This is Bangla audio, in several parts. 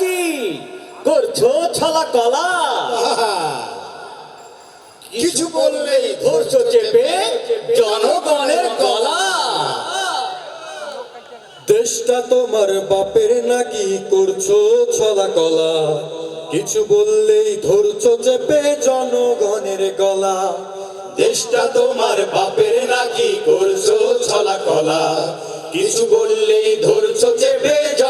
নাকি করছ ছলা কলা? কিছু বললেই ধরছো চেপে জনগণের গলা। দেশটা তোমার বাপের নাকি করছ ছলা কলা? কিছু বললেই ধরছো চেপে জনগণের গলা। দেশটা তোমার বাপের নাকি করছ ছলা কলা? কিছু বললেই ধরছো চেপে গলা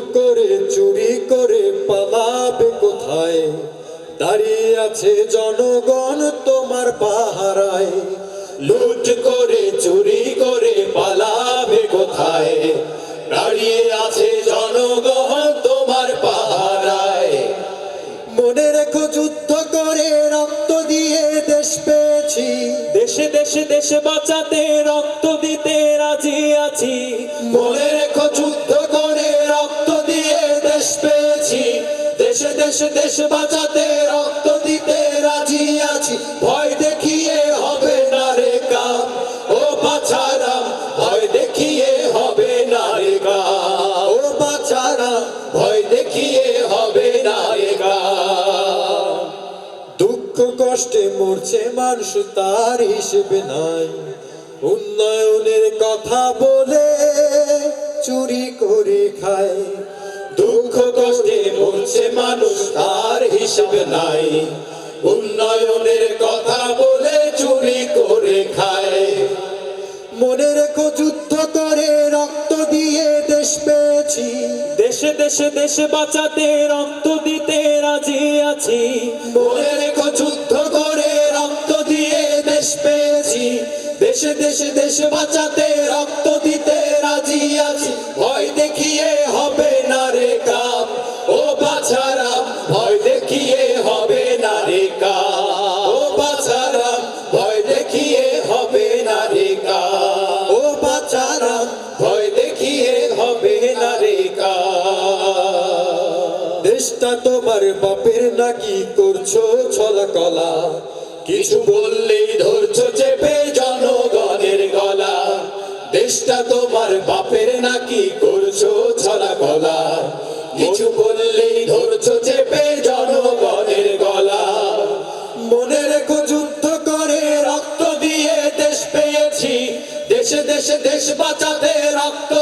করে চুরি করে পালাবে কোথায়? দাঁড়িয়ে আছে জনগণ তোমার পাহারায়। লুট করে চুরি করে পালাবে কোথায়? দাঁড়িয়ে আছে জনগণ তোমার পাহারায়। মনে রেখো যুদ্ধ করে রক্ত দিয়ে দেশ পেয়েছি। দেশে দেশে দেশে বাঁচাতে রক্ত দিতে রাজি আছি। মনে দেশ পেয়েছি। দেশে দেশে, দেশ বাঁচাতে রক্ত দিতে রাজি আছি। ভয় দেখিয়ে হবে না রে কাম ও বাছারা ভয় দেখিয়ে হবে না রে ও বাছারা ভয় দেখিয়ে হবে না রে দুঃখ কষ্টে মরছে মানুষ, তার হিসেবে নাই। উন্নয়নের কথা বলে চুরি করে খায়। দুঃখ মরছে মানুষ তার হিসেব নাই। উন্নয়নের কথা বলে চুরি করে খায়। মনে রেখো যুদ্ধ করে রক্ত দিয়ে দেশ পেয়েছি। দেশে দেশে দেশে বাঁচাতে রক্ত দিতে রাজি আছি। মনে রেখো যুদ্ধ করে রক্ত দিয়ে দেশ পেয়েছি। দেশে দেশে দেশ বাঁচাতে রক্ত দেশটা তোমার বাপের নাকি করছ ছলা কলা? কিছু বললেই ধরছো চেপে জনগণের গলা। দেশটা তোমার বাপের নাকি করছ ছলা গলা কিছু বললেই ধরছো চেপে জনগণের গলা। মনে রেখো যুদ্ধ করে রক্ত দিয়ে দেশ পেয়েছি। দেশে দেশে দেশ বাঁচাতে রক্ত